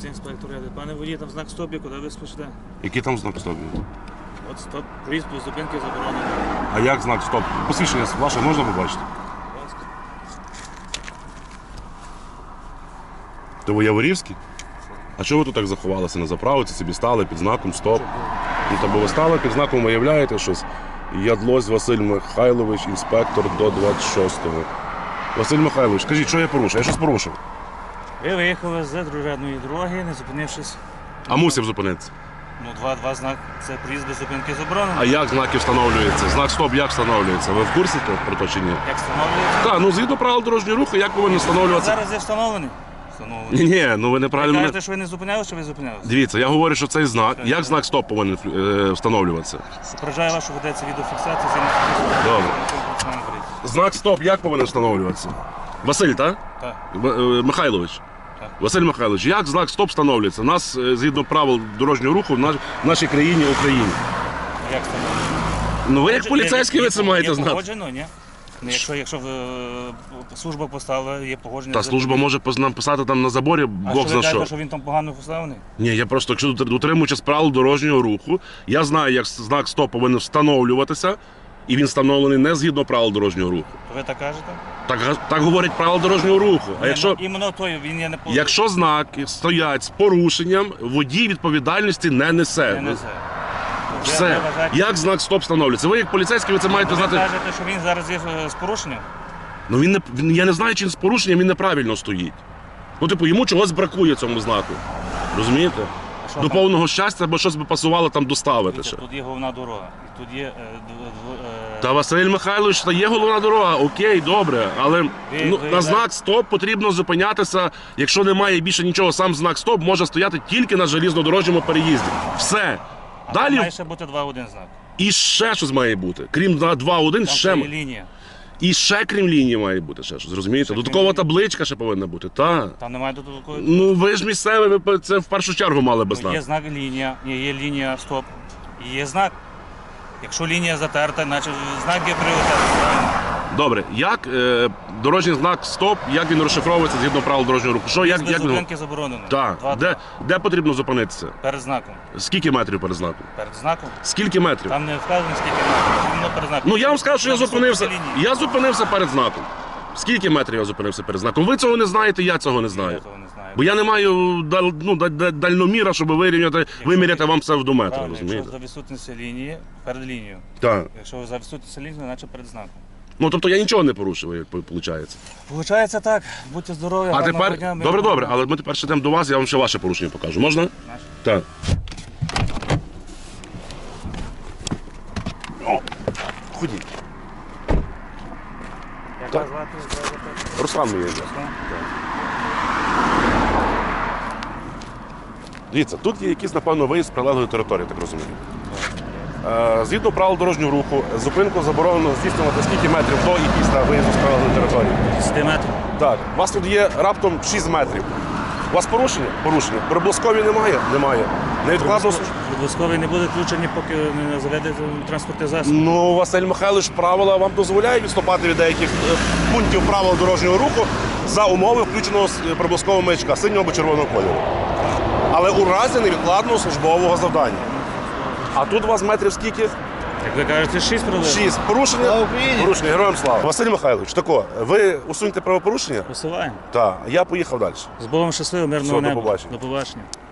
Дивіться, інспектор ряди. Пане водій, там знак стоп, є, куди ви спішите? Який там знак стоп? От стоп, проїзд без зупинки заборонено. А як знак стоп? Посвідчення ваше можна побачити? Будь ласка. То ви Яворівський? А чого ви тут так заховалися на заправці, собі стали під знаком стоп? Ну, та бо ви стали під знаком, виявляєте щось. Ядлось Василь Михайлович, інспектор до 26-го. Василь Михайлович, скажіть, що я порушив? Я щось порушив. Ви виїхали з другорядної дороги, не зупинившись. А мусив зупинитися. Ну, два-два знак. Це проїзд без зупинки заборонено. А як знаки встановлюються? Знак стоп як встановлюється? Ви в курсі про то чи ні? Як встановлюється? Так, ну згідно правил дорожнього руху, як повинен встановлюватися? Зараз є встановлений. Встановлений. Ні, ні, ну ви Ви неправильно. мене- кажете, що ви не зупинялися, чи ви зупинялися? Дивіться, я говорю, що цей знак, як знак стоп повинен е, встановлюватися? Попереджаю вас, що ведеться відеофіксація. Добре. Добре. Знак стоп як повинен встановлюватися? Василь, так? Так. Е, Михайлович. Василь Михайлович, як знак стоп встановлюється? У нас е, згідно правил дорожнього руху в наш- в нашій країні Україні. Як встановлено? Ну ви як поліцейський ви це маєте знати. погоджено, ні? Ну, Якщо, якщо е, служба поставила, є погодження. Та служба може нам писати там на заборі А Бог що ви за кажете, що. що він там погано поставлений? Ні, я просто, якщо дотримуючись правил дорожнього руху, я знаю, як знак стоп повинен встановлюватися, і він встановлений не згідно правил дорожнього руху. Ви так кажете? Так, так говорять правила дорожнього руху. А якщо, ну, іменно той він є не якщо знаки стоять з порушенням, водій відповідальності не несе. не несе. Все. Як знак стоп встановлюється? Ви як поліцейський, ви це маєте Ви знати. кажете, що він зараз є е, з порушенням? Ну він не він, я не знаю, чи він з порушенням він неправильно стоїть. Ну, типу, йому чогось бракує цьому знаку. Розумієте? Що До там? повного щастя, бо щось би пасувало там доставити Дивіться, ще. Тут є головна дорога. І тут є е, дв- дв- е, Та Василь Михайлович, та є головна дорога, окей, добре. Але ну, на знак стоп потрібно зупинятися. Якщо немає більше нічого, сам знак стоп може стояти тільки на желізнодорожньому переїзді. Все. Далі Має ще бути 2-1 знак. і ще щось має бути. Крім на 2-1, Там ще ще м- лінія. І ще крім лінії має бути ще щось. Розумієте? Ще Додаткова табличка ще повинна бути. Та. Там немає додаткової. Ну ви ж місцеві, ви це в першу чергу мали би знати. Є знак лінія, є, є лінія стоп. І є знак. Якщо лінія затерта, значить знак є пріоритет. правильно? Добре, як е, дорожній знак стоп, як він розшифровується згідно правил дорожнього руху? Що, як, Без як він... зупинки заборонено. Так. Два- Де, де потрібно зупинитися? Перед знаком. Скільки метрів перед знаком? Перед знаком. Скільки метрів? Там не вказано, скільки. Іменно перед знаком. Ну я вам скажу, що я Там зупинився. Я зупинився перед знаком. Скільки метрів я зупинився перед знаком? Ви цього не знаєте, я цього не знаю. того не знаю. Бо я не маю дал- ну, да- да- дальноміра, щоб вирівняти, виміряти вам псевдометр, Правильно, якщо розумієте? за відсутності лінії, перед лінією. Так. Якщо за відсутності лінії, значить перед знаком. Ну тобто я нічого не порушив, як виходить. Получається так. Будьте здорові, А гарного тепер дня, добре, мирного добре, дня. але ми тепер ще йдемо до вас, я вам ще ваше порушення покажу. Можна? Так. О, ходіть. Як вас звати? Руслан моє ім'я. Дивіться, тут є якийсь, напевно, виїзд з прилеглої території, так розумію. Е, Згідно правил дорожнього руху, зупинку заборонено здійснювати скільки метрів до і після виїзду з прилеглої території. 10 метрів. Так, у вас тут є раптом 6 метрів. У вас порушення? Порушення. Приблизкові немає? Немає. Невідкладно. Військовий не буде включені, поки не заведете транспортний засіб. Ну, Василь Михайлович, правила вам дозволяють відступати від деяких е, пунктів правил дорожнього руху за умови включеного приблизкового маячка синього або червоного кольору. Але у разі невідкладного службового завдання. А тут у вас метрів скільки? Як ви кажете, 6 приблизно? Шість. Порушення? Порушення. Героям слава. Василь Михайлович, тако, ви усуньте правопорушення? Посилаємо. Так, я поїхав далі. З Богом щасливо, мирного Все, до побачення. До побачення.